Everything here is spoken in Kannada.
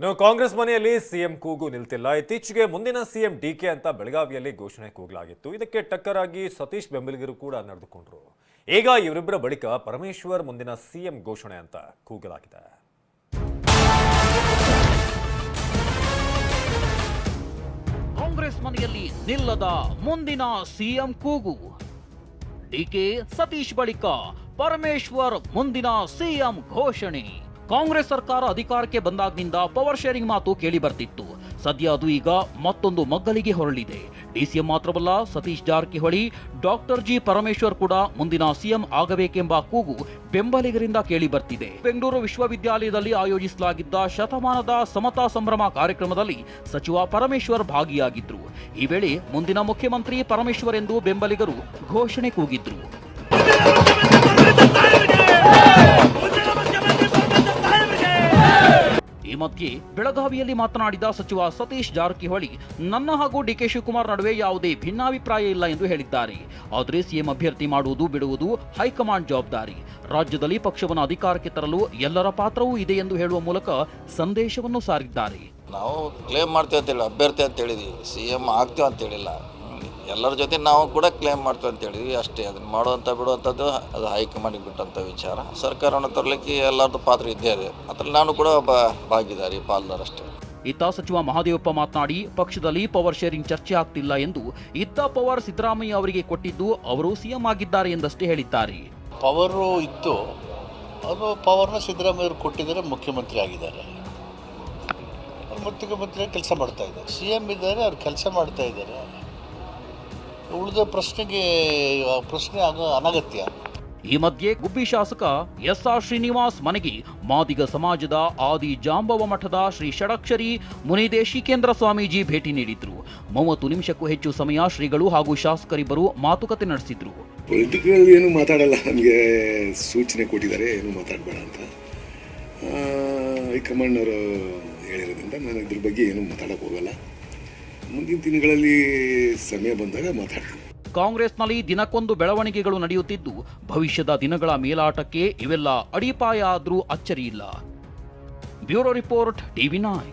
ಇನ್ನು ಕಾಂಗ್ರೆಸ್ ಮನೆಯಲ್ಲಿ ಸಿಎಂ ಕೂಗು ನಿಲ್ತಿಲ್ಲ. ಇತ್ತೀಚೆಗೆ ಮುಂದಿನ ಸಿಎಂ ಡಿಕೆ ಅಂತ ಬೆಳಗಾವಿಯಲ್ಲಿ ಘೋಷಣೆ ಕೂಗಲಾಗಿತ್ತು. ಇದಕ್ಕೆ ಟಕ್ಕರಾಗಿ ಸತೀಶ್ ಬೆಂಬಲಿಗರು ಕೂಡ ನಡೆದುಕೊಂಡ್ರು. ಈಗ ಇವರಿಬ್ಬರ ಬಳಿಕ ಪರಮೇಶ್ವರ್ ಮುಂದಿನ ಸಿಎಂ ಘೋಷಣೆ ಅಂತ ಕೂಗಲಾಗಿದೆ. ಕಾಂಗ್ರೆಸ್ ಮನೆಯಲ್ಲಿ ನಿಲ್ಲದ ಮುಂದಿನ ಸಿಎಂ ಕೂಗು. ಡಿಕೆ ಸತೀಶ್ ಬಳಿಕ ಪರಮೇಶ್ವರ್ ಮುಂದಿನ ಸಿಎಂ ಘೋಷಣೆ. ಕಾಂಗ್ರೆಸ್ ಸರ್ಕಾರ ಅಧಿಕಾರಕ್ಕೆ ಬಂದಾಗಿನಿಂದ ಪವರ್ ಶೇರಿಂಗ್ ಮಾತು ಕೇಳಿ ಬರ್ತಿತ್ತು. ಸದ್ಯ ಅದು ಈಗ ಮತ್ತೊಂದು ಮಗ್ಗಲಿಗೆ ಹೊರಳಿದೆ. ಡಿಸಿಎಂ ಮಾತ್ರವಲ್ಲ, ಸತೀಶ್ ಜಾರಕಿಹೊಳಿ, ಡಾಕ್ಟರ್ ಜಿ ಪರಮೇಶ್ವರ್ ಕೂಡ ಮುಂದಿನ ಸಿಎಂ ಆಗಬೇಕೆಂಬ ಕೂಗು ಬೆಂಬಲಿಗರಿಂದ ಕೇಳಿ ಬರ್ತಿದೆ. ಬೆಂಗಳೂರು ವಿಶ್ವವಿದ್ಯಾಲಯದಲ್ಲಿ ಆಯೋಜಿಸಲಾಗಿದ್ದ ಶತಮಾನದ ಸಮತಾ ಸಂಭ್ರಮ ಕಾರ್ಯಕ್ರಮದಲ್ಲಿ ಸಚಿವ ಪರಮೇಶ್ವರ್ ಭಾಗಿಯಾಗಿದ್ರು. ಈ ವೇಳೆ ಮುಂದಿನ ಮುಖ್ಯಮಂತ್ರಿ ಪರಮೇಶ್ವರ್ ಎಂದು ಬೆಂಬಲಿಗರು ಘೋಷಣೆ ಕೂಗಿದ್ರು. ಮಧ್ಯೆ ಬೆಳಗಾವಿಯಲ್ಲಿ ಮಾತನಾಡಿದ ಸಚಿವ ಸತೀಶ್ ಜಾರಕಿಹೊಳಿ, ನನ್ನ ಹಾಗೂ ಡಿಕೆ ಶಿವಕುಮಾರ್ ನಡುವೆ ಯಾವುದೇ ಭಿನ್ನಾಭಿಪ್ರಾಯ ಇಲ್ಲ ಎಂದು ಹೇಳಿದ್ದಾರೆ. ಆದರೆ ಸಿಎಂ ಅಭ್ಯರ್ಥಿ ಮಾಡುವುದು, ಬಿಡುವುದು ಹೈಕಮಾಂಡ್ ಜವಾಬ್ದಾರಿ. ರಾಜ್ಯದಲ್ಲಿ ಪಕ್ಷವನ್ನು ಅಧಿಕಾರಕ್ಕೆ ತರಲು ಎಲ್ಲರ ಪಾತ್ರವೂ ಇದೆ ಎಂದು ಹೇಳುವ ಮೂಲಕ ಸಂದೇಶವನ್ನು ಸಾರಿದ್ದಾರೆ. ನಾವು ಕ್ಲೇಮ್ ಮಾಡ್ತೇವೆ ಅಂತೇಳಿ ಅಭ್ಯರ್ಥಿ ಅಂತ ಹೇಳಿದ್ವಿ. ಸಿ ಎಂ ಆಗ್ತೀವಿ ಅಂತ ಹೇಳಿಲ್ಲ. ಎಲ್ಲರ ಜೊತೆ ನಾವು ಕೂಡ ಕ್ಲೇಮ್ ಮಾಡ್ತೇವೆ ಅಂತ ಹೇಳಿದ್ವಿ. ಅಷ್ಟೇ ಅದನ್ನ ಮಾಡುವಂಥ ಬಿಡುವಂಥದ್ದು ಅದು ಹೈಕಮಾಂಡಿಗೆ ಬಿಟ್ಟಂಥ ವಿಚಾರ. ಸರ್ಕಾರವನ್ನು ತರಲಿಕ್ಕೆ ಎಲ್ಲರದ್ದು ಪಾತ್ರ ಇದ್ದೇ ಇದೆ. ಅದ್ರಲ್ಲಿ ನಾನು ಕೂಡ ಒಬ್ಬ ಭಾಗಿದಾರಿ ಪಾಲ್ದಾರ್ ಅಷ್ಟೇ. ಇತ್ತ ಸಚಿವ ಮಹಾದೇವಪ್ಪ ಮಾತನಾಡಿ ಪಕ್ಷದಲ್ಲಿ ಪವರ್ ಶೇರಿಂಗ್ ಚರ್ಚೆ ಆಗ್ತಿಲ್ಲ ಎಂದು ಇತ್ತ ಪವರ್ ಸಿದ್ದರಾಮಯ್ಯ ಅವರಿಗೆ ಕೊಟ್ಟಿದ್ದು ಅವರು ಸಿಎಂ ಆಗಿದ್ದಾರೆ ಎಂದಷ್ಟೇ ಹೇಳಿದ್ದಾರೆ. ಪವರು ಇತ್ತು. ಅದು ಪವರ್ನ ಸಿದ್ದರಾಮಯ್ಯರು ಕೊಟ್ಟಿದ್ದಾರೆ ಮುಖ್ಯಮಂತ್ರಿ ಆಗಿದ್ದಾರೆ. ಮುತ್ತಿಗೆ ಮುಖ್ಯಮಂತ್ರಿ ಕೆಲಸ ಮಾಡ್ತಾ ಇದ್ದಾರೆ. ಸಿ ಎಂ ಇದ್ದಾರೆ ಅವ್ರು ಕೆಲಸ ಮಾಡ್ತಾ ಇದ್ದಾರೆ. ಉಳಿದ ಪ್ರಶ್ನೆಗೆ ಪ್ರಶ್ನೆ ಆಗ ಅನಗತ್ಯ. ಈ ಮಧ್ಯೆ ಗುಬ್ಬಿ ಶಾಸಕ ಎಸ್ ಆರ್ ಶ್ರೀನಿವಾಸ್ ಮನೆಗೆ ಮಾದಿಗ ಸಮಾಜದ ಆದಿ ಜಾಂಬವ ಮಠದ ಶ್ರೀ ಷಡಕ್ಷರಿ ಮುನಿದೇಶಿಕೇಂದ್ರ ಸ್ವಾಮೀಜಿ ಭೇಟಿ ನೀಡಿದ್ರು. ಮೂವತ್ತು ನಿಮಿಷಕ್ಕೂ ಹೆಚ್ಚು ಸಮಯ ಶ್ರೀಗಳು ಹಾಗೂ ಶಾಸಕರಿಬ್ಬರು ಮಾತುಕತೆ ನಡೆಸಿದ್ರು. ಪೊಲಿಟಿಕಲ್ ಏನು ಮಾತಾಡಲ್ಲ ನನಗೆ ಸೂಚನೆ ಕೊಟ್ಟಿದ್ದಾರೆ ಏನು ಮಾತಾಡಬೇಡ ಅಂತ. ಹೈಕಮಾಂಡ್ ಹೈಕಮಾಂಡ್ನವರು ಹೇಳಿರೋದ್ರಿಂದ ನಾನು ಇದ್ರ ಬಗ್ಗೆ ಏನು ಮಾತಾಡಕ್ಕೆ ಹೋಗಲ್ಲ. ಮುಂದಿನ ದಿನಗಳಲ್ಲಿ ಸಮಯ ಬಂದಾಗ ಮಾತಾಡೋಣ ಕಾಂಗ್ರೆಸ್ನಲ್ಲಿ ದಿನಕ್ಕೊಂದು ಬೆಳವಣಿಗೆಗಳು ನಡೆಯುತ್ತಿದ್ದು, ಭವಿಷ್ಯದ ದಿನಗಳ ಮೇಲಾಟಕ್ಕೆ ಇವೆಲ್ಲ ಅಡಿಪಾಯ ಆದರೂ ಅಚ್ಚರಿಯಿಲ್ಲ ಬ್ಯೂರೋ ರಿಪೋರ್ಟ್ ಟಿವಿ ನೈನ್.